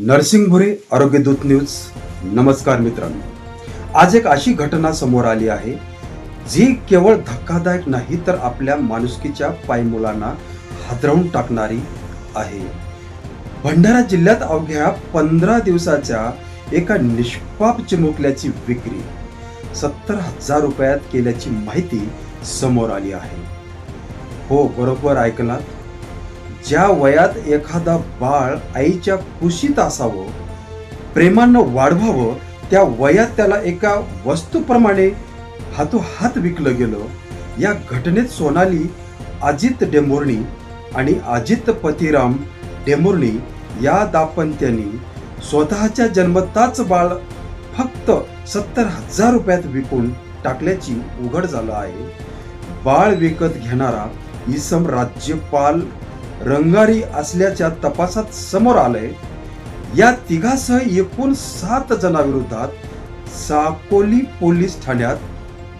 नरसिंग भुरे आरोग्य दूत न्यूज. नमस्कार मित्रांनो. आज एक अशी घटना समोर आली आहे जी केवळ धक्कादायक नाही तर आपल्या माणुसकीच्या पायमुलांना हादरवून टाकणारी आहे. भंडारा जिल्ह्यात अवघ्या पंधरा दिवसाच्या एका निष्पाप चिमुकल्याची विक्री सत्तर हजार रुपयात केल्याची माहिती समोर आली आहे. हो बरोबर ऐकलात? ज्या वयात एखादा बाळ आईच्या कुशीत असावं प्रेमानं वाढवावं त्या वयात त्याला एका वस्तूप्रमाणे हातोहात विकलं गेलं या घटनेत सोनाली अजित डेंबुर्णी आणि अजित पतिराम डेंबुर्णी या दाम्पत्यांनी स्वतःच्या जन्मताच बाळ फक्त सत्तर हजार रुपयात विकून टाकल्याची उघड झालं आहे. बाळ विकत घेणारा इसम राज्यपाल रंगारी असल्याच्या तपासात समोर आलंय या तिघासह एकूण सात जणांविरोधात साकोली पोलीस ठाण्यात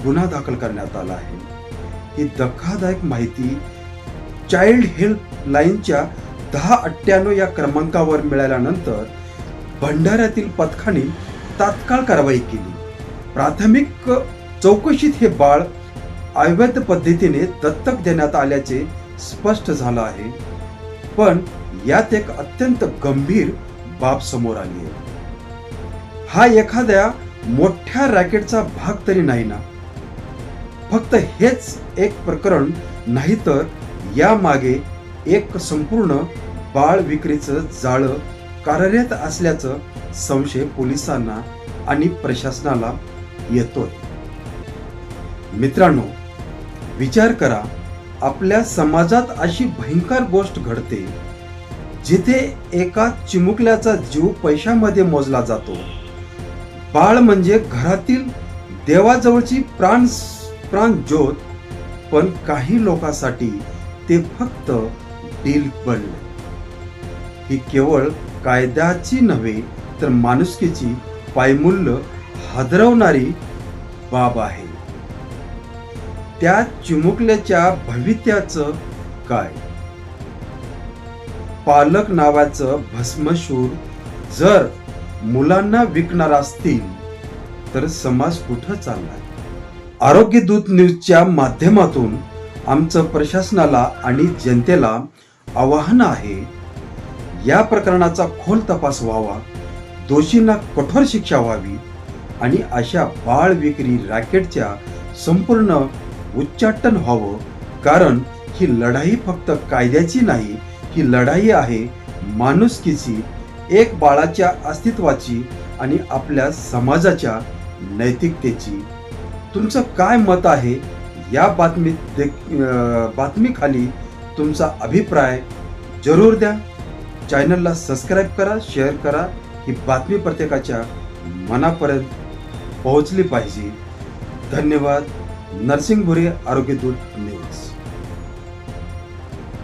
गुन्हा दाखल करण्यात आला आहे. ही धक्कादायक माहिती चाइल्ड हेल्प लाईनच्या दहा अठ्ठ्याण्णव या क्रमांकावर मिळाल्यानंतर भंडाऱ्यातील पथकाने तात्काळ कारवाई केली. प्राथमिक चौकशीत हे बाळ अवैध पद्धतीने दत्तक देण्यात आल्याचे स्पष्ट झालं आहे. पण यात एक अत्यंत गंभीर बाब समोर आली आहे. हा एखाद्या मोठ्या रॅकेटचा भाग तरी नाही ना? फक्त हेच एक प्रकरण नाही तर या मागे एक संपूर्ण बाळ विक्रीचं जाळं कार्यरत असल्याचं संशय पोलिसांना आणि प्रशासनाला येतोय. मित्रांनो विचार करा आपल्या समाजात अशी भयंकर गोष्ट घडते जिथे एका चिमुकल्याचा जीव पैशामध्ये मोजला जातो. बाळ म्हणजे घरातील देवाजवळची प्राण प्राण ज्योत पण काही लोकांसाठी ते फक्त डील बनले ही केवळ कायद्याची नव्हे तर माणुसकीची पायमूल्य हादरवणारी बाब आहे. त्या चिमुकल्याच्या भवित्याचं काय? पालक नावाचं भस्मशूर जर मुलांना विकणार असतील तर समाज कुठं चाललाय आरोग्य दूत न्यूजच्या माध्यमातून आमचं प्रशासनाला आणि जनतेला आवाहन आहे या प्रकरणाचा खोल तपास व्हावा दोषींना कठोर शिक्षा व्हावी आणि अशा बाळ विक्री रॅकेटच्या संपूर्ण उच्चाटन व्हावं. कारण ही लढाई फक्त कायद्याची नाही ही लढाई आहे माणुसकीची एक बाळाच्या अस्तित्वाची आणि आपल्या समाजाच्या नैतिकतेची. तुमचं काय मत आहे? या बातमीत बातमीखाली तुमचा अभिप्राय जरूर द्या. चॅनलला सबस्क्राईब करा शेअर करा. ही बातमी प्रत्येकाच्या मनापर्यंत पोहोचली पाहिजे. धन्यवाद. नरसिंग भुरे आरोग्य दूत न्यूज.